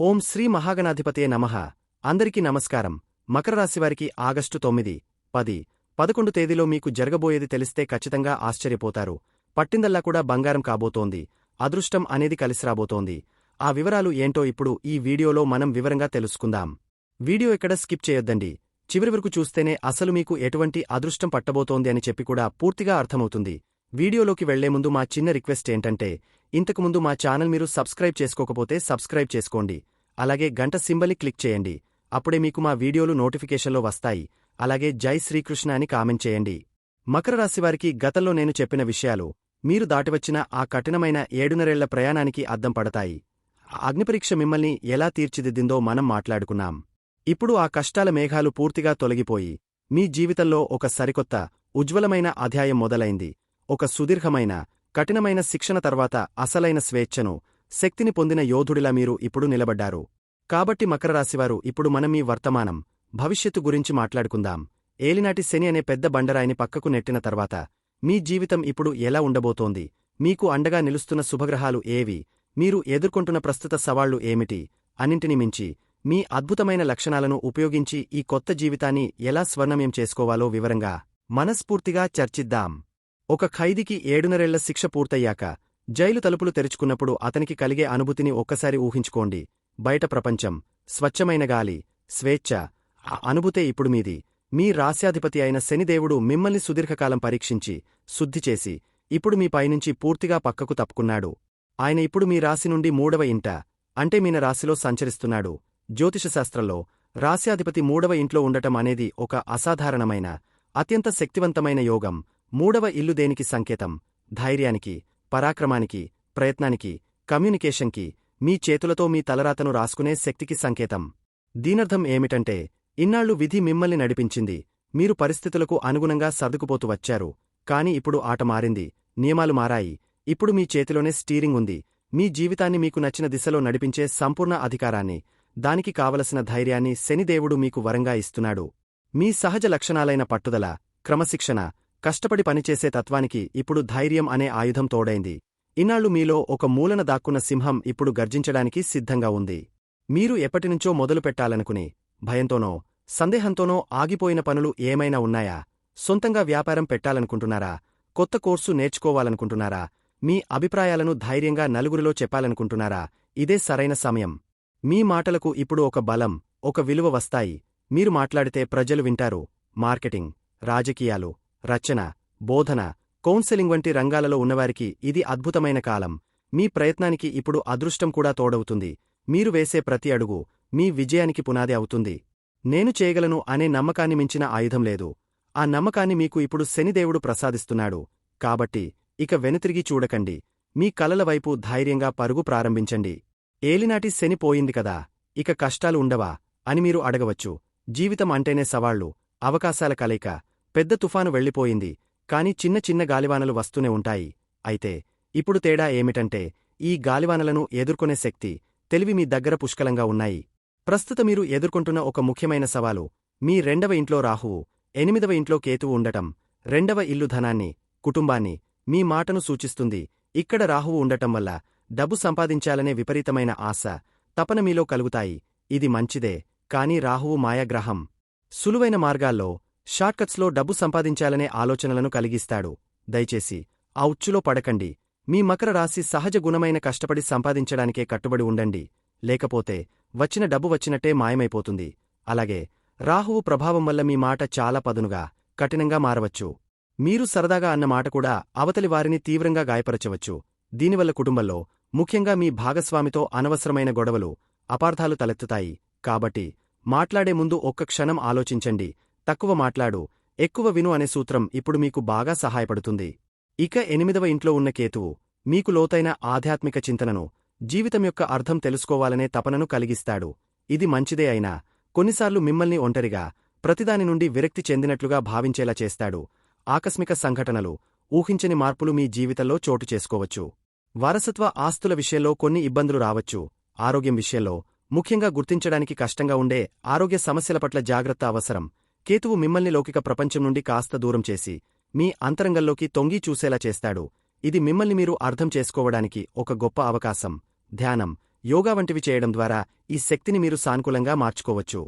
ఓం శ్రీ మహాగణాధిపతే నమః. అందరికీ నమస్కారం. మకర రాశివారికి ఆగస్టు తొమ్మిది పది పదకొండు తేదీలో మీకు జరగబోయేది తెలిస్తే ఖచ్చితంగా ఆశ్చర్యపోతారు. పట్టిందల్లా కూడా బంగారం కాబోతోంది. అదృష్టం అనేది కలిసిరాబోతోంది. ఆ వివరాలు ఏంటో ఇప్పుడు ఈ వీడియోలో మనం వివరంగా తెలుసుకుందాం. వీడియో ఎక్కడ స్కిప్ చేయొద్దండి. చివరి వరకు చూస్తేనే అసలు మీకు ఎటువంటి అదృష్టం పట్టబోతోంది అని చెప్పి కూడా పూర్తిగా అర్థమవుతుంది. వీడియోలోకి వెళ్ళే ముందు మా చిన్న రిక్వెస్ట్ ఏంటంటే ఇంతకుముందు మా ఛానల్ మీరు సబ్స్క్రైబ్ చేసుకోకపోతే సబ్స్క్రైబ్ చేసుకోండి. అలాగే గంట సింబలి క్లిక్ చేయండి. అప్పుడే మీకు మా వీడియోలు నోటిఫికేషన్లో వస్తాయి. అలాగే జై శ్రీకృష్ణ అని కామెంట్ చేయండి. మకర రాశివారికి గతంలో నేను చెప్పిన విషయాలు మీరు దాటివచ్చిన ఆ కఠినమైన ఏడునరేళ్ళ ప్రయాణానికి అద్దం పడతాయి. అగ్నిపరీక్ష మిమ్మల్ని ఎలా తీర్చిదిద్దిందో మనం మాట్లాడుకున్నాం. ఇప్పుడు ఆ కష్టాల మేఘాలు పూర్తిగా తొలగిపోయి మీ జీవితంలో ఒక సరికొత్త ఉజ్వలమైన అధ్యాయం మొదలైంది. ఒక సుదీర్ఘమైన కఠినమైన శిక్షణ తర్వాత అసలైన స్వేచ్ఛను శక్తిని పొందిన యోధుడిలా మీరు ఇప్పుడు నిలబడ్డారు. కాబట్టి మకర రాశివారు ఇప్పుడు మనం మీ వర్తమానం భవిష్యత్తు గురించి మాట్లాడుకుందాం. ఏలినాటి శని అనే పెద్ద బండరాయిని పక్కకు నెట్టిన తర్వాత మీ జీవితం ఇప్పుడు ఎలా ఉండబోతోంది? మీకు అండగా నిలుస్తున్న శుభగ్రహాలు ఏవి? మీరు ఎదుర్కొంటున్న ప్రస్తుత సవాళ్ళు ఏమిటి? అన్నింటిని మించి మీ అద్భుతమైన లక్షణాలను ఉపయోగించి ఈ కొత్త జీవితాన్ని ఎలా స్వర్ణమయం చేసుకోవాలో వివరంగా మనస్ఫూర్తిగా చర్చిద్దాం. ఒక ఖైదీకి ఏడునరేళ్ళ శిక్ష పూర్తయ్యాక జైలు తలుపులు తెరుచుకున్నప్పుడు అతనికి కలిగే అనుభూతిని ఒక్కసారి ఊహించుకోండి. బయట ప్రపంచం స్వచ్ఛమైన గాలి స్వేచ్ఛ ఆ అనుభూతే ఇప్పుడు మీది. మీ రాస్యాధిపతి అయిన శనిదేవుడు మిమ్మల్ని సుదీర్ఘకాలం పరీక్షించి శుద్ధి చేసి ఇప్పుడు మీ పైనుంచి పూర్తిగా పక్కకు తప్పుకున్నాడు. ఆయన ఇప్పుడు మీ రాశి నుండి మూడవ ఇంట అంటే మీన రాశిలో సంచరిస్తున్నాడు. జ్యోతిషశాస్త్రంలో రాస్యాధిపతి మూడవ ఇంట్లో ఉండటం అనేది ఒక అసాధారణమైన అత్యంత శక్తివంతమైన యోగం. మూడవ ఇల్లు దేనికి సంకేతం? ధైర్యానికి పరాక్రమానికి ప్రయత్నానికి కమ్యూనికేషన్కి మీ చేతులతో మీ తలరాతను రాసుకునే శక్తికి సంకేతం. దీనర్థం ఏమిటంటే ఇన్నాళ్ళు విధి మిమ్మల్ని నడిపించింది. మీరు పరిస్థితులకు అనుగుణంగా సర్దుకుపోతూ వచ్చారు. కాని ఇప్పుడు ఆట మారింది. నియమాలు మారాయి. ఇప్పుడు మీ చేతిలోనే స్టీరింగ్ ఉంది. మీ జీవితాన్ని మీకు నచ్చిన దిశలో నడిపించే సంపూర్ణ అధికారాన్ని దానికి కావలసిన ధైర్యాన్ని శనిదేవుడు మీకు వరంగా ఇస్తున్నాడు. మీ సహజ లక్షణాలైన పట్టుదల క్రమశిక్షణ కష్టపడి పనిచేసే తత్వానికి ఇప్పుడు ధైర్యం అనే ఆయుధం తోడైంది. ఇన్నాళ్ళు మీలో ఒక మూలన దాక్కున్న సింహం ఇప్పుడు గర్జించడానికి సిద్ధంగా ఉంది. మీరు ఎప్పటినుంచో మొదలు పెట్టాలనుకుని భయంతోనో సందేహంతోనో ఆగిపోయిన పనులు ఏమైనా ఉన్నాయా? సొంతంగా వ్యాపారం పెట్టాలనుకుంటున్నారా? కొత్త కోర్సు నేర్చుకోవాలనుకుంటున్నారా? మీ అభిప్రాయాలను ధైర్యంగా నలుగురిలో చెప్పాలనుకుంటున్నారా? ఇదే సరైన సమయం. మీ మాటలకు ఇప్పుడు ఒక బలం ఒక విలువ వస్తాయి. మీరు మాట్లాడితే ప్రజలు వింటారు. మార్కెటింగ్ రాజకీయాలు రచన బోధన కౌన్సెలింగ్ వంటి రంగాలలో ఉన్నవారికి ఇది అద్భుతమైన కాలం. మీ ప్రయత్నానికి ఇప్పుడు అదృష్టం కూడా తోడవుతుంది. మీరు వేసే ప్రతి అడుగు మీ విజయానికి పునాది అవుతుంది. నేను చేయగలను అనే నమ్మకాన్ని మించిన ఆయుధం లేదు. ఆ నమ్మకాన్ని మీకు ఇప్పుడు శనిదేవుడు ప్రసాదిస్తున్నాడు. కాబట్టి ఇక వెనుతిరిగి చూడకండి. మీ కలల వైపు ధైర్యంగా పరుగు ప్రారంభించండి. ఏలినాటి శని పోయింది కదా. ఇక కష్టాలు ఉండవా అని మీరు అడగవచ్చు. జీవితం అంటేనే సవాళ్ళు అవకాశాల కలయిక. పెద్ద తుఫాను వెళ్ళిపోయింది కాని చిన్న చిన్న గాలివానలు వస్తూనే ఉంటాయి. అయితే ఇప్పుడు తేడా ఏమిటంటే ఈ గాలివానలను ఎదుర్కొనే శక్తి తెలివి మీ దగ్గర పుష్కలంగా ఉన్నాయి. ప్రస్తుత మీరు ఎదుర్కొంటున్న ఒక ముఖ్యమైన సవాలు మీ రెండవ ఇంట్లో రాహువు ఎనిమిదవ ఇంట్లో కేతువు ఉండటం రెండవ ఇల్లు ధనాన్ని కుటుంబాన్ని మీ మాటను సూచిస్తుంది. ఇక్కడ రాహువు ఉండటం వల్ల డబ్బు సంపాదించాలనే విపరీతమైన ఆశ తపన మీలో కలుగుతాయి. ఇది మంచిదే కాని రాహువు మాయాగ్రహం. సులువైన మార్గాల్లో షార్ట్కట్స్లో డబ్బు సంపాదించాలనే ఆలోచనలను కలిగిస్తాడు. దయచేసి ఆ ఉచ్చులో పడకండి. మీ మకర రాశి సహజ గుణమైన కష్టపడి సంపాదించడానికే కట్టుబడి ఉండండి. లేకపోతే వచ్చిన డబ్బు వచ్చినట్టే మాయమైపోతుంది. అలాగే రాహువు ప్రభావం వల్ల మీ మాట చాలా పదునుగా కఠినంగా మారవచ్చు. మీరు సరదాగా అన్న మాట కూడా అవతలి వారిని తీవ్రంగా గాయపరచవచ్చు. దీనివల్ల కుటుంబంలో ముఖ్యంగా మీ భాగస్వామితో అనవసరమైన గొడవలు అపార్థాలు తలెత్తుతాయి. కాబట్టి మాట్లాడే ముందు ఒక్క క్షణం ఆలోచించండి. తక్కువ మాట్లాడు ఎక్కువ విను అనే సూత్రం ఇప్పుడు మీకు బాగా సహాయపడుతుంది. ఇక ఎనిమిదవ ఇంట్లో ఉన్న కేతువు మీకు లోతైన ఆధ్యాత్మిక చింతనను జీవితం యొక్క అర్థం తెలుసుకోవాలనే తపనను కలిగిస్తాడు. ఇది మంచిదే అయినా కొన్నిసార్లు మిమ్మల్ని ఒంటరిగా ప్రతిదాని నుండి విరక్తి చెందినట్లుగా భావించేలా చేస్తాడు. ఆకస్మిక సంఘటనలు ఊహించని మార్పులు మీ జీవితంలో చోటు చేసుకోవచ్చు. వారసత్వ ఆస్తుల విషయంలో కొన్ని ఇబ్బందులు రావచ్చు. ఆరోగ్యం విషయంలో ముఖ్యంగా గుర్తించడానికి కష్టంగా ఉండే ఆరోగ్య సమస్యల పట్ల జాగ్రత్త అవసరం. కేతువు మిమ్మల్ని లౌకిక ప్రపంచం నుండి కాస్త దూరం చేసి మీ అంతరంగంలోకి తొంగి చూసేలా చేస్తాడు. ఇది మిమ్మల్ని మీరు అర్థం చేసుకోవడానికి ఒక గొప్ప అవకాశం. ధ్యానం యోగా వంటివి చేయడం ద్వారా ఈ శక్తిని మీరు సానుకూలంగా మార్చుకోవచ్చు.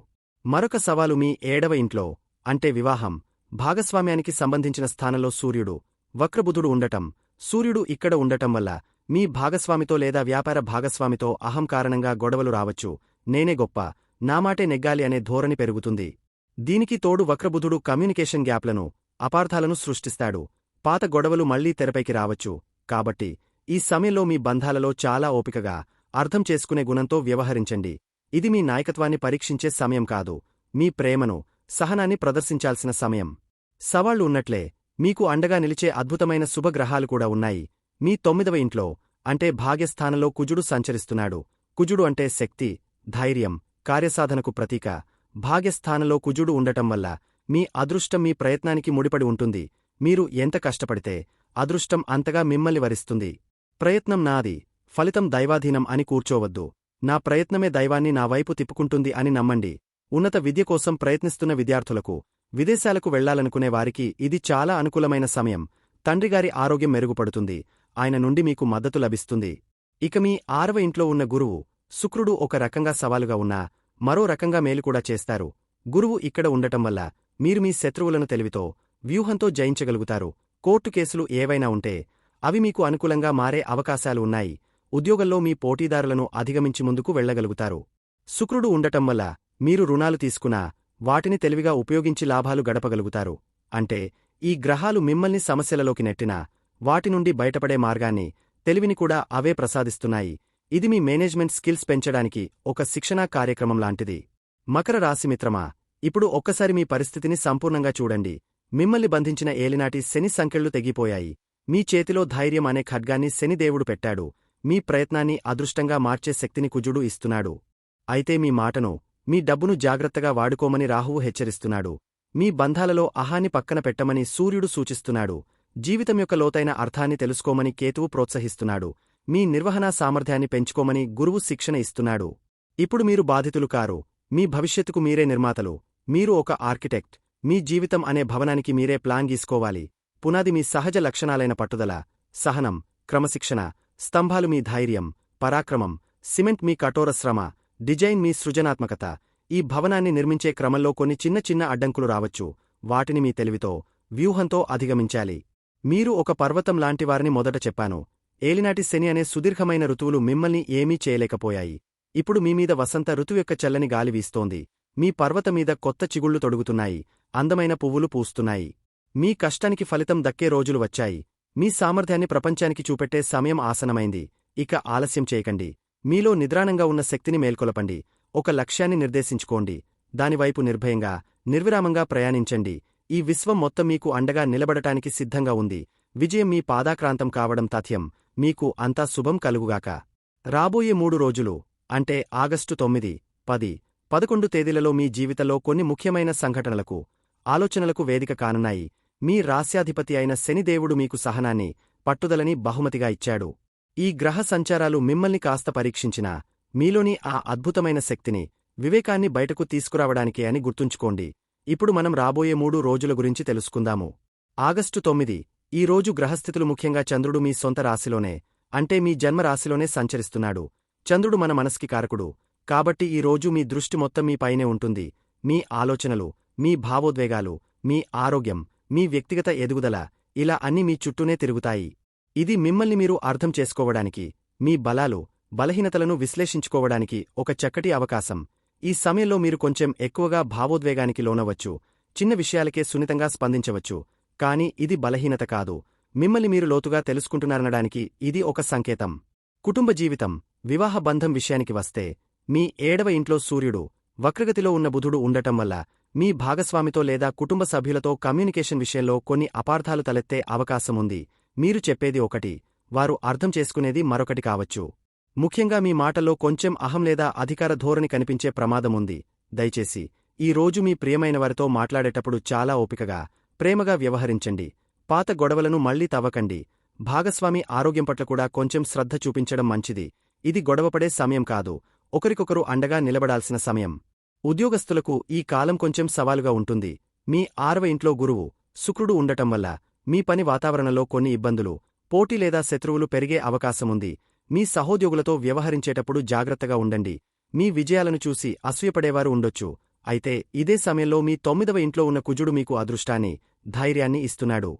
మరొక సవాలు మీ ఏడవ ఇంట్లో అంటే వివాహం. భాగస్వామ్యానికి సంబంధించిన స్థానంలో సూర్యుడు వక్రబుధుడు ఉండటం. సూర్యుడు ఇక్కడ ఉండటం వల్ల మీ భాగస్వామితో లేదా వ్యాపార భాగస్వామితో అహం కారణంగా గొడవలు రావచ్చు. నేనే గొప్ప నామాటే నెగ్గాలి అనే ధోరణి పెరుగుతుంది. దీనికి తోడు వక్రబుధుడు కమ్యూనికేషన్ గ్యాప్లను అపార్థాలను సృష్టిస్తాడు. పాత గొడవలు మళ్ళీ తెరపైకి రావచ్చు. కాబట్టి ఈ సమయంలో మీ బంధాలలో చాలా ఓపికగా అర్థం చేసుకునే గుణంతో వ్యవహరించండి. ఇది మీ నాయకత్వాన్ని పరీక్షించే సమయం కాదు. మీ ప్రేమను సహనాన్ని ప్రదర్శించాల్సిన సమయం. సవాళ్ళు ఉన్నట్లే మీకు అండగా నిలిచే అద్భుతమైన శుభగ్రహాలు కూడా ఉన్నాయి. మీ తొమ్మిదవ ఇంట్లో అంటే భాగ్యస్థానంలో కుజుడు సంచరిస్తున్నాడు. కుజుడు అంటే శక్తి ధైర్యం కార్యసాధనకు ప్రతీక. భాగ్యస్థానంలో కుజుడు ఉండటం వల్ల మీ అదృష్టం మీ ప్రయత్నానికి ముడిపడి ఉంటుంది. మీరు ఎంత కష్టపడితే అదృష్టం అంతగా మిమ్మల్ని వరిస్తుంది. ప్రయత్నం నాది ఫలితం దైవాధీనం అని కూర్చోవద్దు. నా ప్రయత్నమే దైవాన్ని నా వైపు తిప్పుకుంటుంది అని నమ్మండి. ఉన్నత విద్య కోసం ప్రయత్నిస్తున్న విద్యార్థులకు విదేశాలకు వెళ్ళాలనుకునే వారికి ఇది చాలా అనుకూలమైన సమయం. తండ్రిగారి ఆరోగ్యం మెరుగుపడుతుంది. ఆయన నుండి మీకు మద్దతు లభిస్తుంది. ఇక మీ ఆరవ ఇంట్లో ఉన్న గురువు శుక్రుడు ఒక రకంగా సవాలుగా ఉన్నా మరో రకంగా మేలు కూడా చేస్తారు. గురువు ఇక్కడ ఉండటం వల్ల మీరు మీ శత్రువులను తెలివితో వ్యూహంతో జయించగలుగుతారు. కోర్టు కేసులు ఏవైనా ఉంటే అవి మీకు అనుకూలంగా మారే అవకాశాలు ఉన్నాయి. ఉద్యోగంలో మీ పోటీదారులను అధిగమించి ముందుకు వెళ్ళగలుగుతారు శుక్రుడు ఉండటం వల్ల మీరు రుణాలు తీసుకున్నా వాటిని తెలివిగా ఉపయోగించి లాభాలు గడపగలుగుతారు. అంటే ఈ గ్రహాలు మిమ్మల్ని సమస్యలలోకి నెట్టినా వాటి నుండి బయటపడే మార్గాన్ని తెలివిని కూడా అవే ప్రసాదిస్తున్నాయి. ఇది మీ మేనేజ్మెంట్ స్కిల్స్ పెంచడానికి ఒక శిక్షణా కార్యక్రమం లాంటిది. మకర రాశిమిత్రమా ఇప్పుడు ఒక్కసారి మీ పరిస్థితిని సంపూర్ణంగా చూడండి. మిమ్మల్ని బంధించిన ఏలినాటి శని సంకెళ్ళు తెగిపోయాయి. మీ చేతిలో ధైర్యం అనే ఖడ్గాన్ని శనిదేవుడు పెట్టాడు. మీ ప్రయత్నాన్ని అదృష్టంగా మార్చే శక్తిని కుజుడు ఇస్తున్నాడు. అయితే మీ మాటను మీ డబ్బును జాగ్రత్తగా వాడుకోమని రాహువు హెచ్చరిస్తున్నాడు. మీ బంధాలలో అహాన్ని పక్కన పెట్టమని సూర్యుడు సూచిస్తున్నాడు. జీవితం యొక్క లోతైన అర్థాన్ని తెలుసుకోమని కేతువు ప్రోత్సహిస్తున్నాడు. మీ నిర్వహణా సామర్థ్యాన్ని పెంచుకోమని గురువు శిక్షణ ఇస్తున్నాడు. ఇప్పుడు మీరు బాధితులు కారు. మీ భవిష్యత్తుకు మీరే నిర్మాతలు. మీరు ఒక ఆర్కిటెక్ట్. మీ జీవితం అనే భవనానికి మీరే ప్లాన్ గీసుకోవాలి. పునాది మీ సహజ లక్షణాలైన పట్టుదల సహనం క్రమశిక్షణ స్తంభాలు మీ ధైర్యం పరాక్రమం సిమెంట్ మీ కఠోర శ్రమ డిజైన్ మీ సృజనాత్మకత. ఈ భవనాన్ని నిర్మించే క్రమంలో కొన్ని చిన్న చిన్న అడ్డంకులు రావచ్చు. వాటిని మీ తెలివితో వ్యూహంతో అధిగమించాలి. మీరు ఒక పర్వతం లాంటివారిని మొదట చెప్పాను. ఏలినాటి శని అనే సుదీర్ఘమైన ఋతువులు మిమ్మల్ని ఏమీ చేయలేకపోయాయి. ఇప్పుడు మీమీద వసంత ఋతువు యొక్క చల్లని గాలి వీస్తోంది. మీ పర్వతమీద కొత్త చిగుళ్ళు తొడుగుతున్నాయి. అందమైన పువ్వులు పూస్తున్నాయి. మీ కష్టానికి ఫలితం దక్కే రోజులు వచ్చాయి. మీ సామర్థ్యాన్ని ప్రపంచానికి చూపెట్టే సమయం ఆసనమైంది. ఇక ఆలస్యం చేయకండి. మీలో నిద్రాణంగా ఉన్న శక్తిని మేల్కొలపండి. ఒక లక్ష్యాన్ని నిర్దేశించుకోండి. దానివైపు నిర్భయంగా నిర్విరామంగా ప్రయాణించండి. ఈ విశ్వం మొత్తం మీకు అండగా నిలబడటానికి సిద్ధంగా ఉంది. విజయం మీ పాదాక్రాంతం కావడం తథ్యం. మీకు అంతా శుభం కలుగుగాక. రాబోయే మూడు రోజులు అంటే ఆగస్టు తొమ్మిది పది పదకొండు తేదీలలో మీ జీవితంలో కొన్ని ముఖ్యమైన సంఘటనలకు ఆలోచనలకు వేదిక కానున్నాయి. మీ రాస్యాధిపతి అయిన శనిదేవుడు మీకు సహనాన్ని పట్టుదలని బహుమతిగా ఇచ్చాడు. ఈ గ్రహ సంచారాలు మిమ్మల్ని కాస్త పరీక్షించినా మీలోని ఆ అద్భుతమైన శక్తిని వివేకాన్ని బయటకు తీసుకురావడానికే అని గుర్తుంచుకోండి. ఇప్పుడు మనం రాబోయే మూడు రోజుల గురించి తెలుసుకుందాము. ఆగస్టు తొమ్మిది ఈ రోజు గ్రహస్థితులు ముఖ్యంగా చంద్రుడు మీ సొంత రాశిలోనే అంటే మీ జన్మ రాశిలోనే సంచరిస్తున్నాడు. చంద్రుడు మన మనస్కి కారకుడు. కాబట్టి ఈ రోజు మీ దృష్టి మొత్తం మీ పైనే ఉంటుంది. మీ ఆలోచనలు మీ భావోద్వేగాలు మీ ఆరోగ్యం మీ వ్యక్తిగత ఎదుగుదల ఇలా అన్ని మీ చుట్టూనే తిరుగుతాయి. ఇది మిమ్మల్ని మీరు అర్థం చేసుకోవడానికి మీ బలాలు బలహీనతలను విశ్లేషించుకోవడానికి ఒక చక్కటి అవకాశం. ఈ సమయంలో మీరు కొంచెం ఎక్కువగా భావోద్వేగానికి లోనవచ్చు చిన్న విషయాలకే సున్నితంగా స్పందించవచ్చు. కాని ఇది బలహీనత కాదు. మిమ్మల్ని మీరు లోతుగా తెలుసుకుంటున్నారనడానికి ఇది ఒక సంకేతం. కుటుంబ జీవితం వివాహ బంధం విషయానికి వస్తే మీ ఏడవ ఇంట్లో సూర్యుడు వక్రగతిలో ఉన్న బుధుడు ఉండటం వల్ల మీ భాగస్వామితో లేదా కుటుంబ సభ్యులతో కమ్యూనికేషన్ విషయంలో కొన్ని అపార్థాలు తలెత్తే అవకాశముంది మీరు చెప్పేది ఒకటి వారు అర్థం చేసుకునేది మరొకటి కావచ్చు. ముఖ్యంగా మీ మాటల్లో కొంచెం అహం లేదా అధికార ధోరణి కనిపించే ప్రమాదముంది దయచేసి ఈ రోజు మీ ప్రియమైనవారితో మాట్లాడేటప్పుడు చాలా ఓపికగా ప్రేమగా వ్యవహరించండి. పాత గొడవలను మళ్ళీ తవ్వకండి. భాగస్వామి ఆరోగ్యం పట్ల కూడా కొంచెం శ్రద్ధ చూపించడం మంచిది. ఇది గొడవపడే సమయం కాదు. ఒకరికొకరు అండగా నిలబడాల్సిన సమయం. ఉద్యోగస్తులకు ఈ కాలం కొంచెం సవాలుగా ఉంటుంది. మీ ఆరవ ఇంట్లో గురువు శుక్రుడు ఉండటం వల్ల మీ పని వాతావరణంలో కొన్ని ఇబ్బందులు పోటీ లేదా శత్రువులు పెరిగే అవకాశముంది మీ సహోద్యోగులతో వ్యవహరించేటప్పుడు జాగ్రత్తగా ఉండండి. మీ విజయాలను చూసి అసూయపడేవారు ఉండొచ్చు. అయితే ఇదే సమయంలో మీ తొమ్మిదవ ఇంట్లో ఉన్న కుజుడు మీకు అదృష్టాన్ని ధైర్యాన్ని ఇస్తున్నాడు.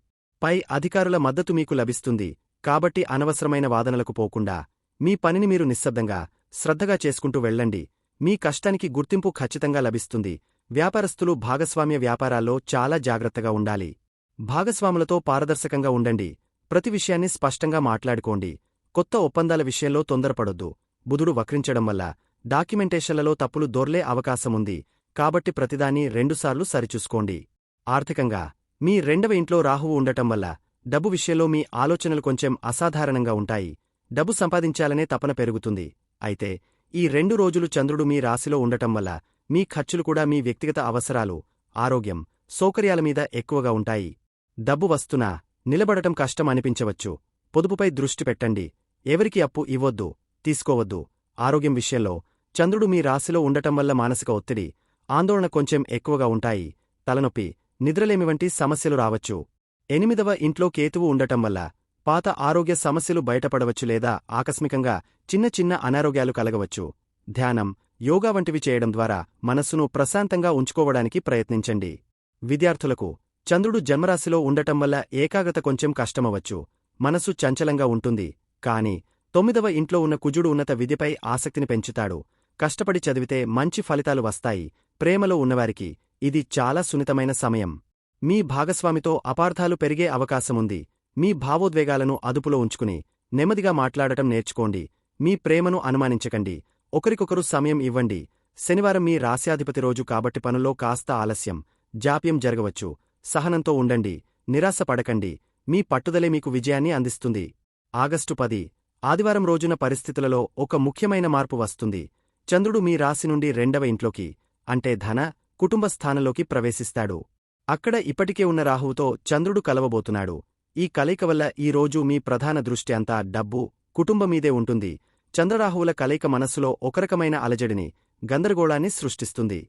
పై అధికారుల మద్దతు మీకు లభిస్తుంది. కాబట్టి అనవసరమైన వాదనలకు పోకుండా మీ పనిని మీరు నిశ్శబ్దంగా శ్రద్ధగా చేసుకుంటూ వెళ్ళండి. మీ కష్టానికి గుర్తింపు ఖచ్చితంగా లభిస్తుంది. వ్యాపారస్తులు భాగస్వామ్య వ్యాపారాల్లో చాలా జాగ్రత్తగా ఉండాలి. భాగస్వాములతో పారదర్శకంగా ఉండండి. ప్రతి విషయాన్ని స్పష్టంగా మాట్లాడుకోండి. కొత్త ఒప్పందాల విషయంలో తొందరపడొద్దు. బుధుడు వక్రించడం వల్ల డాక్యుమెంటేషన్లలో తప్పులు దొర్లే అవకాశముంది. కాబట్టి ప్రతిదాన్ని రెండుసార్లు సరిచూసుకోండి. ఆర్థికంగా మీ రెండవ ఇంట్లో రాహువు ఉండటం వల్ల డబ్బు విషయంలో మీ ఆలోచనలు కొంచెం అసాధారణంగా ఉంటాయి. డబ్బు సంపాదించాలనే తపన పెరుగుతుంది. అయితే ఈ రెండు రోజులు చంద్రుడు మీ రాశిలో ఉండటం వల్ల మీ ఖర్చులు కూడా మీ వ్యక్తిగత అవసరాలు ఆరోగ్యం సౌకర్యాల మీద ఎక్కువగా ఉంటాయి. డబ్బు వస్తున్నా నిలబడటం కష్టం అనిపించవచ్చు. పొదుపుపై దృష్టి పెట్టండి. ఎవరికి అప్పు ఇవ్వొద్దు తీసుకోవద్దు. ఆరోగ్యం విషయంలో చంద్రుడు మీ రాశిలో ఉండటం వల్ల మానసిక ఒత్తిడి ఆందోళన కొంచెం ఎక్కువగా ఉంటాయి. తలనొప్పి నిద్రలేమి వంటి సమస్యలు రావచ్చు. ఎనిమిదవ ఇంట్లో కేతువు ఉండటం వల్ల పాత ఆరోగ్య సమస్యలు బయటపడవచ్చు లేదా ఆకస్మికంగా చిన్న చిన్న అనారోగ్యాలు కలగవచ్చు. ధ్యానం యోగా వంటివి చేయడం ద్వారా మనస్సును ప్రశాంతంగా ఉంచుకోవడానికి ప్రయత్నించండి. విద్యార్థులకు చంద్రుడు జన్మరాశిలో ఉండటం వల్ల ఏకాగ్రత కొంచెం కష్టమవచ్చు. మనస్సు చంచలంగా ఉంటుంది. కాని తొమ్మిదవ ఇంట్లో ఉన్న కుజుడు ఉన్నత విద్యపై ఆసక్తిని పెంచుతాడు. కష్టపడి చదివితే మంచి ఫలితాలు వస్తాయి. ప్రేమలో ఉన్నవారికి ఇది చాలా సున్నితమైన సమయం. మీ భాగస్వామితో అపార్థాలు పెరిగే అవకాశముంది. మీ భావోద్వేగాలను అదుపులో ఉంచుకుని నెమ్మదిగా మాట్లాడటం నేర్చుకోండి. మీ ప్రేమను అనుమానించకండి. ఒకరికొకరు సమయం ఇవ్వండి. శనివారం మీ రాశ్యాధిపతి రోజు కాబట్టి పనుల్లో కాస్త ఆలస్యం. జాప్యం జరగవచ్చు. సహనంతో ఉండండి. నిరాశపడకండి. మీ పట్టుదలే మీకు విజయాన్ని అందిస్తుంది. ఆగస్టు పది. ఆదివారం రోజున పరిస్థితులలో ఒక ముఖ్యమైన మార్పు వస్తుంది. చంద్రుడు మీ రాశి నుండి రెండవ ఇంట్లోకి అంటే ధన కుటుంబ స్థానంలోకి ప్రవేశిస్తాడు. అక్కడ ఇప్పటికే ఉన్న రాహువుతో చంద్రుడు కలవబోతున్నాడు. ఈ కలయిక వల్ల ఈ రోజు మీ ప్రధాన దృష్టి అంతా డబ్బు కుటుంబమీదే ఉంటుంది. చంద్రరాహువుల కలయిక మనస్సులో ఒకరకమైన అలజడిని గందరగోళాన్ని సృష్టిస్తుంది.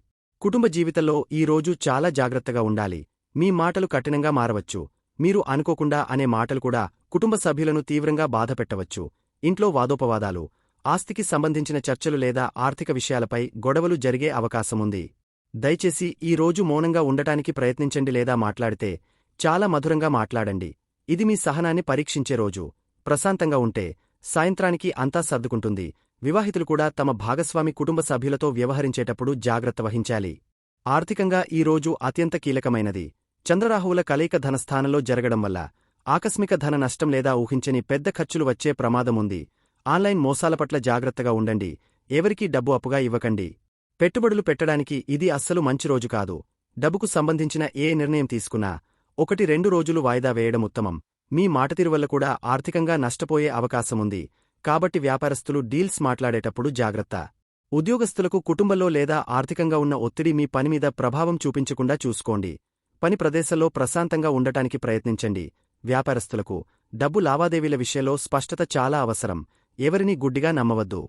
కుటుంబ జీవితంలో ఈ రోజు చాలా జాగ్రత్తగా ఉండాలి. మీ మాటలు కఠినంగా మారవచ్చు. మీరు అనుకోకుండా అనే మాటలు కూడా కుటుంబ సభ్యులను తీవ్రంగా బాధపెట్టవచ్చు. ఇంట్లో వాదోపవాదాలు ఆస్తికి సంబంధించిన చర్చలు లేదా ఆర్థిక విషయాలపై గొడవలు జరిగే అవకాశముంది. దయచేసి ఈ రోజు మౌనంగా ఉండటానికి ప్రయత్నించండి లేదా మాట్లాడితే చాలా మధురంగా మాట్లాడండి. ఇది మీ సహనాన్ని పరీక్షించే రోజు. ప్రశాంతంగా ఉంటే సాయంత్రానికి అంతా సర్దుకుంటుంది. వివాహితులు కూడా తమ భాగస్వామి కుటుంబ సభ్యులతో వ్యవహరించేటప్పుడు జాగ్రత్త వహించాలి. ఆర్థికంగా ఈ రోజు అత్యంత కీలకమైనది. చంద్రరాహువుల కలయిక ధనస్థానంలో జరగడం వల్ల ఆకస్మిక ధన నష్టం లేదా ఊహించని పెద్ద ఖర్చులు వచ్చే ప్రమాదముంది. ఆన్లైన్ మోసాల పట్ల జాగ్రత్తగా ఉండండి. ఎవరికీ డబ్బు అప్పుగా ఇవ్వకండి. పెట్టుబడులు పెట్టడానికి ఇది అస్సలు మంచి రోజు కాదు. డబ్బుకు సంబంధించిన ఏ నిర్ణయం తీసుకున్నా ఒకటి రెండు రోజులు వాయిదా వేయడం ఉత్తమం. మీ మాటతిరువల్ల కూడా ఆర్థికంగా నష్టపోయే అవకాశముంది కాబట్టి వ్యాపారస్తులు డీల్స్ మాట్లాడేటప్పుడు జాగ్రత్త. ఉద్యోగస్తులకు కుటుంబంలో లేదా ఆర్థికంగా ఉన్న ఒత్తిడి మీ పనిమీద ప్రభావం చూపించకుండా చూసుకోండి. పని ప్రదేశంలో ప్రశాంతంగా ఉండటానికి ప్రయత్నించండి. వ్యాపారస్తులకు డబ్బు లావాదేవీల విషయంలో స్పష్టత చాలా అవసరం. ఎవరినీ గుడ్డిగా నమ్మవద్దు.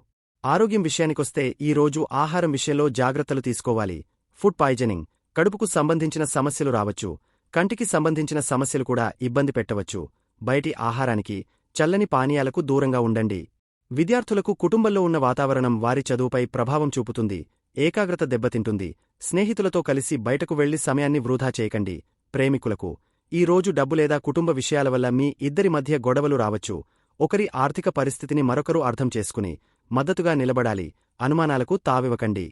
ఆరోగ్యం విషయానికొస్తే ఈరోజు ఆహారం విషయంలో జాగ్రత్తలు తీసుకోవాలి. ఫుడ్ పాయిజనింగ్ కడుపుకు సంబంధించిన సమస్యలు రావచ్చు. కంటికి సంబంధించిన సమస్యలు కూడా ఇబ్బంది పెట్టవచ్చు. బయటి ఆహారానికి చల్లని పానీయాలకు దూరంగా ఉండండి. విద్యార్థులకు కుటుంబంలో ఉన్న వాతావరణం వారి చదువుపై ప్రభావం చూపుతుంది. ఏకాగ్రత దెబ్బతింటుంది. స్నేహితులతో కలిసి బయటకు వెళ్ళి సమయాన్ని వృధా చేయకండి. ప్రేమికులకు ఈ రోజు డబ్బు లేదా కుటుంబ విషయాల వల్ల మీ ఇద్దరి మధ్య గొడవలు రావచ్చు. ఒకరి ఆర్థిక పరిస్థితిని మరొకరు అర్థం చేసుకుని మద్దతుగా నిలబడాలి అనుమానాలకు తావివ్వకండి.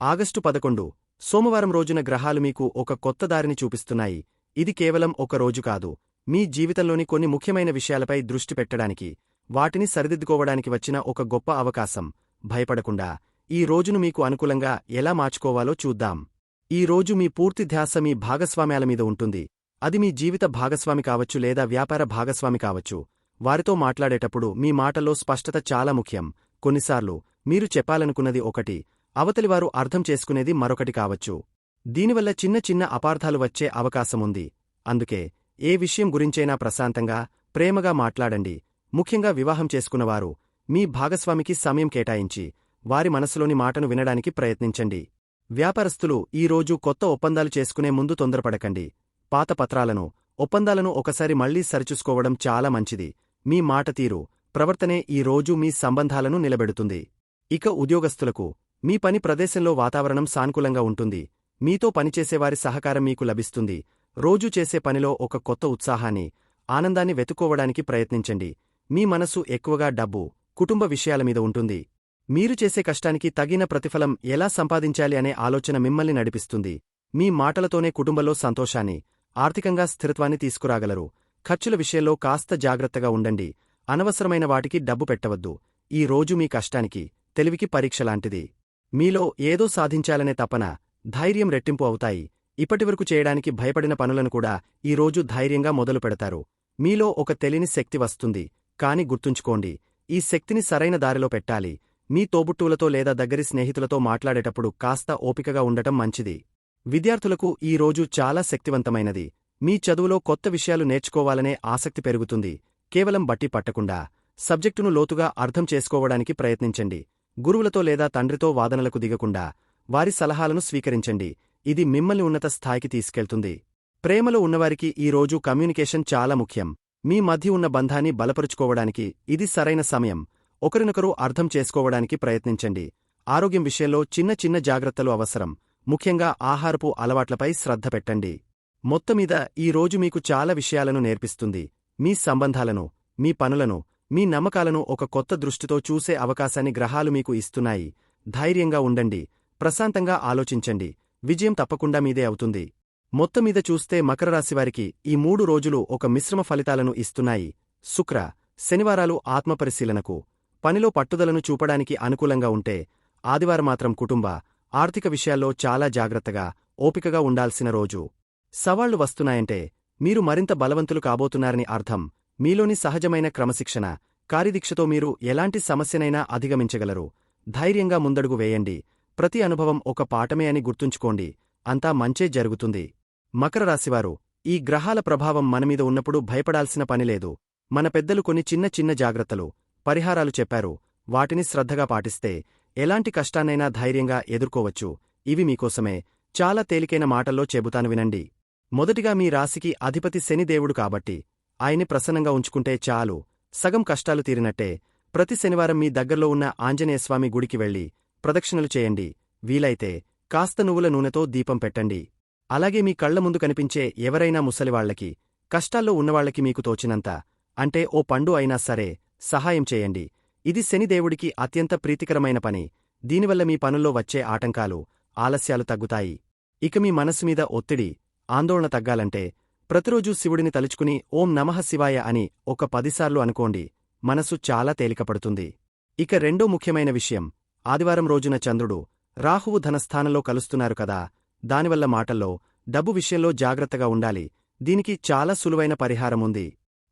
ఆగస్టు పదకొండు సోమవారం రోజున గ్రహాలు మీకు ఒక కొత్త దారిని చూపిస్తున్నాయి. ఇది కేవలం ఒక రోజు కాదు. మీ జీవితంలోని కొన్ని ముఖ్యమైన విషయాలపై దృష్టి పెట్టడానికి వాటిని సరిదిద్దుకోవడానికి వచ్చిన ఒక గొప్ప అవకాశం. భయపడకుండా ఈ రోజును మీకు అనుకూలంగా ఎలా మార్చుకోవాలో చూద్దాం. ఈ రోజు మీ పూర్తి ధ్యాస మీ భాగస్వామ్యాల మీద ఉంటుంది. అది మీ జీవిత భాగస్వామి కావచ్చు లేదా వ్యాపార భాగస్వామి కావచ్చు. వారితో మాట్లాడేటప్పుడు మీ మాటల్లో స్పష్టత చాలా ముఖ్యం. కొన్నిసార్లు మీరు చెప్పాలనుకున్నది ఒకటి అవతలివారు అర్థం చేసుకునేది మరొకటి కావచ్చు. దీనివల్ల చిన్న చిన్న అపార్థాలు వచ్చే అవకాశముంది అందుకే ఏ విషయం గురించైనా ప్రశాంతంగా ప్రేమగా మాట్లాడండి. ముఖ్యంగా వివాహం చేసుకున్నవారు మీ భాగస్వామికి సమయం కేటాయించి వారి మనసులోని మాటను వినడానికి ప్రయత్నించండి. వ్యాపారస్తులు ఈ రోజు కొత్త ఒప్పందాలు చేసుకునే ముందు తొందరపడకండి. పాత పత్రాలను ఒప్పందాలను ఒకసారి మళ్ళీ సరిచూసుకోవడం చాలా మంచిది. మీ మాట తీరు ప్రవర్తనే ఈ రోజు మీ సంబంధాలను నిలబెడుతుంది. ఇక ఉద్యోగస్తులకు మీ పని ప్రదేశంలో వాతావరణం సానుకూలంగా ఉంటుంది. మీతో పనిచేసేవారి సహకారం మీకు లభిస్తుంది. రోజూ చేసే పనిలో ఒక కొత్త ఉత్సాహాన్ని ఆనందాన్ని వెతుక్కోవడానికి ప్రయత్నించండి. మీ మనసు ఎక్కువగా డబ్బు కుటుంబ విషయాల మీద ఉంటుంది. మీరు చేసే కష్టానికి తగిన ప్రతిఫలం ఎలా సంపాదించాలి అనే ఆలోచన మిమ్మల్ని నడిపిస్తుంది. మీ మాటలతోనే కుటుంబంలో సంతోషాన్ని ఆర్థికంగా స్థిరత్వాన్ని తీసుకురాగలరు. ఖర్చుల విషయంలో కాస్త జాగ్రత్తగా ఉండండి. అనవసరమైన వాటికి డబ్బు పెట్టవద్దు. ఈ రోజు మీ కష్టానికి తెలివికి పరీక్షలాంటిది మీలో ఏదో సాధించాలనే తపన ధైర్యం రెట్టింపు అవుతాయి. ఇప్పటివరకు చేయడానికి భయపడిన పనులను కూడా ఈ రోజు ధైర్యంగా మొదలు పెడతారు. మీలో ఒక తెలియని శక్తి వస్తుంది. కాని గుర్తుంచుకోండి ఈ శక్తిని సరైన దారిలో పెట్టాలి. మీ తోబుట్టువులతో లేదా దగ్గరి స్నేహితులతో మాట్లాడేటప్పుడు కాస్త ఓపికగా ఉండటం మంచిది. విద్యార్థులకు ఈ రోజు చాలా శక్తివంతమైనది. మీ చదువులో కొత్త విషయాలు నేర్చుకోవాలనే ఆసక్తి పెరుగుతుంది. కేవలం బట్టి పట్టకుండా సబ్జెక్టును లోతుగా అర్థం చేసుకోవడానికి ప్రయత్నించండి. గురువులతో లేదా తండ్రితో వాదనలకు దిగకుండా వారి సలహాలను స్వీకరించండి. ఇది మిమ్మల్ని ఉన్నత స్థాయికి తీసుకెళ్తుంది. ప్రేమలో ఉన్నవారికి ఈ రోజు కమ్యూనికేషన్ చాలా ముఖ్యం. మీ మధ్య ఉన్న బంధాన్ని బలపరుచుకోవడానికి ఇది సరైన సమయం. ఒకరినొకరు అర్థం చేసుకోవడానికి ప్రయత్నించండి. ఆరోగ్యం విషయంలో చిన్న చిన్న జాగ్రత్తలు అవసరం. ముఖ్యంగా ఆహారపు అలవాట్లపై శ్రద్ధ పెట్టండి. మొత్తమీద ఈ రోజు మీకు చాలా విషయాలను నేర్పిస్తుంది. మీ సంబంధాలను మీ పనులను మీ నమ్మకాలను ఒక కొత్త దృష్టితో చూసే అవకాశాన్ని గ్రహాలు మీకు ఇస్తున్నాయి. ధైర్యంగా ఉండండి. ప్రశాంతంగా ఆలోచించండి. విజయం తప్పకుండా మీదే అవుతుంది. మొత్తమీద చూస్తే మకరరాశివారికి ఈ మూడు రోజులు ఒక మిశ్రమ ఫలితాలను ఇస్తున్నాయి. శుక్ర శనివారాలు ఆత్మపరిశీలనకు పనిలో పట్టుదలను చూపడానికి అనుకూలంగా ఉంటే ఆదివారం మాత్రం కుటుంబ ఆర్థిక విషయాల్లో చాలా జాగ్రత్తగా ఓపికగా ఉండాల్సిన రోజు. సవాళ్ళు వస్తున్నాయంటే మీరు మరింత బలవంతులు కాబోతున్నారని అర్థం మీలోని సహజమైన క్రమశిక్షణ కార్యదీక్షతో మీరు ఎలాంటి సమస్యనైనా అధిగమించగలరు. ధైర్యంగా ముందడుగు వేయండి. ప్రతి అనుభవం ఒక పాఠమే అని గుర్తుంచుకోండి. అంతా మంచే జరుగుతుంది. మకర రాశివారు ఈ గ్రహాల ప్రభావం మనమీద ఉన్నప్పుడు భయపడాల్సిన పనిలేదు మన పెద్దలు కొన్ని చిన్న చిన్న జాగ్రత్తలు పరిహారాలు చెప్పారు. వాటిని శ్రద్ధగా పాటిస్తే ఎలాంటి కష్టాన్నైనా ధైర్యంగా ఎదుర్కోవచ్చు. ఇవి మీకోసమే. చాలా తేలికైన మాటల్లో చెబుతాను వినండి. మొదటిగా మీ రాశికి అధిపతి శనిదేవుడు కాబట్టి ఆయన్ని ప్రసన్నంగా ఉంచుకుంటే చాలు. సగం కష్టాలు తీరినట్టే. ప్రతి శనివారం మీ దగ్గర్లో ఉన్న ఆంజనేయస్వామి గుడికి వెళ్ళి ప్రదక్షిణలు చేయండి. వీలైతే కాస్త నువ్వుల నూనెతో దీపం పెట్టండి. అలాగే మీ కళ్ళ ముందు కనిపించే ఎవరైనా ముసలివాళ్ళకి కష్టాల్లో ఉన్నవాళ్ళకి మీకు తోచినంత అంటే ఓ పండు అయినా సరే సహాయం చేయండి. ఇది శనిదేవుడికి అత్యంత ప్రీతికరమైన పని. దీనివల్ల మీ పనుల్లో వచ్చే ఆటంకాలు ఆలస్యాలు తగ్గుతాయి. ఇక మీ మనస్సుమీద ఒత్తిడి ఆందోళన తగ్గాలంటే ప్రతిరోజూ శివుడిని తలుచుకుని ఓం నమః శివాయ అని ఒక పదిసార్లు అనుకోండి మనసు చాలా తేలికపడుతుంది. ఇక రెండో ముఖ్యమైన విషయం ఆదివారం రోజున చంద్రుడు రాహువు ధనస్థానంలో కలుస్తున్నారు కదా దానివల్ల మాటల్లో డబ్బు విషయంలో జాగ్రత్తగా ఉండాలి. దీనికి చాలా సులువైన పరిహారముంది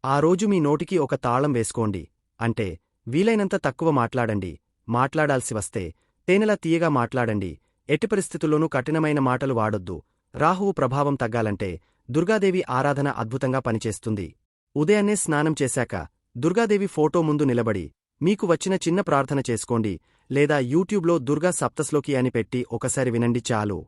ఆ రోజు మీ నోటికి ఒక తాళం వేసుకోండి. అంటే వీలైనంత తక్కువ మాట్లాడండి. మాట్లాడాల్సి వస్తే తేనెలా తీయగా మాట్లాడండి. ఎట్టి పరిస్థితుల్లోనూ కఠినమైన మాటలు వాడొద్దు. రాహువు ప్రభావం తగ్గాలంటే దుర్గాదేవి ఆరాధన అద్భుతంగా పనిచేస్తుంది. ఉదయాన్నే స్నానం చేశాక దుర్గాదేవి ఫోటో ముందు నిలబడి మీకు వచ్చిన చిన్న ప్రార్థన చేసుకోండి. లేదా యూట్యూబ్లో దుర్గా సప్తశ్లోకి అని పెట్టి ఒకసారి వినండి చాలు.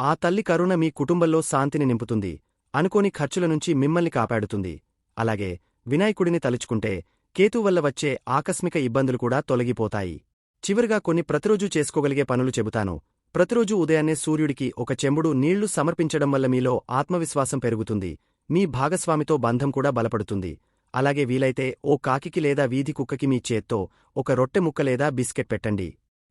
ఆ తల్లి కరుణ మీ కుటుంబంలో శాంతిని నింపుతుంది. అనుకోని ఖర్చుల నుంచి మిమ్మల్ని కాపాడుతుంది. అలాగే వినాయకుడిని తలుచుకుంటే కేతు వల్ల వచ్చే ఆకస్మిక ఇబ్బందులు కూడా తొలగిపోతాయి. చివరిగా కొన్ని ప్రతిరోజూ చేసుకోగలిగే పనులు చెబుతాను. ప్రతిరోజూ ఉదయాన్నే సూర్యుడికి ఒక చెంబుడు నీళ్ళు సమర్పించడం వల్ల మీలో ఆత్మవిశ్వాసం పెరుగుతుంది. మీ భాగస్వామితో బంధం కూడా బలపడుతుంది. అలాగే వీలైతే ఓ కాకికి లేదా వీధి కుక్కకి మీ చేత్తో ఒక రొట్టె ముక్క లేదా బిస్కెట్ పెట్టండి.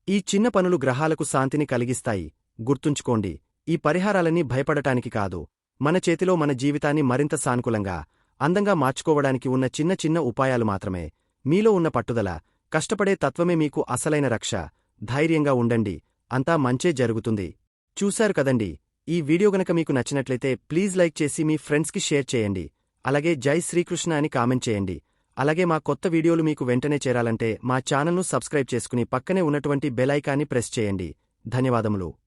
ఈ చిన్న పనులు గ్రహాలకు శాంతిని కలిగిస్తాయి. గుర్తుంచుకోండి ఈ పరిహారాలన్నీ భయపడటానికి కాదు. మన చేతిలో మన జీవితాన్ని మరింత సానుకూలంగా అందంగా మార్చుకోవడానికి ఉన్న చిన్న చిన్న ఉపాయాలు మాత్రమే. మీలో ఉన్న పట్టుదల కష్టపడే తత్వమే మీకు అసలైన రక్ష. ధైర్యంగా ఉండండి. అంతా మంచే జరుగుతుంది. చూశారు కదండి? ఈ వీడియో గనక మీకు నచ్చినట్లయితే ప్లీజ్ లైక్ చేసి మీ ఫ్రెండ్స్కి షేర్ చేయండి. అలాగే జై శ్రీకృష్ణ అని కామెంట్ చేయండి. అలాగే మా కొత్త వీడియోలు మీకు వెంటనే చేరాలంటే మా ఛానల్ను సబ్స్క్రైబ్ చేసుకుని పక్కనే ఉన్నటువంటి బెల్ ఐకాన్ని ప్రెస్ చేయండి. ధన్యవాదములు.